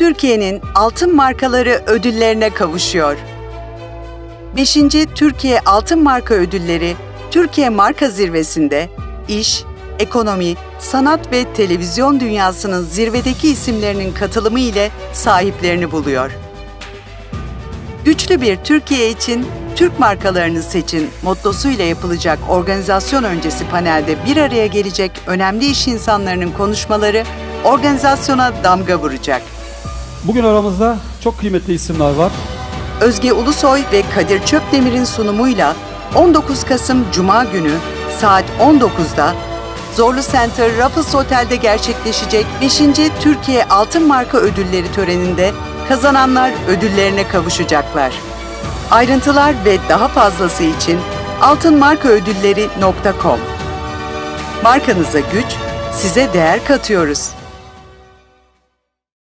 Türkiye'nin altın markaları ödüllerine kavuşuyor. 5. Türkiye Altın Marka Ödülleri, Türkiye Marka Zirvesi'nde iş, ekonomi, sanat ve televizyon dünyasının zirvedeki isimlerinin katılımı ile sahiplerini buluyor. Güçlü bir Türkiye için Türk markalarını seçin mottosuyla yapılacak organizasyon öncesi panelde bir araya gelecek önemli iş insanlarının konuşmaları organizasyona damga vuracak. Bugün aramızda çok kıymetli isimler var. Özge Ulusoy ve Kadir Çöpdemir'in sunumuyla 19 Kasım Cuma günü saat 19'da Zorlu Center Raffles Otel'de gerçekleşecek 5. Türkiye Altın Marka Ödülleri töreninde kazananlar ödüllerine kavuşacaklar. Ayrıntılar ve daha fazlası için altınmarkaödülleri.com Markanıza güç, size değer katıyoruz.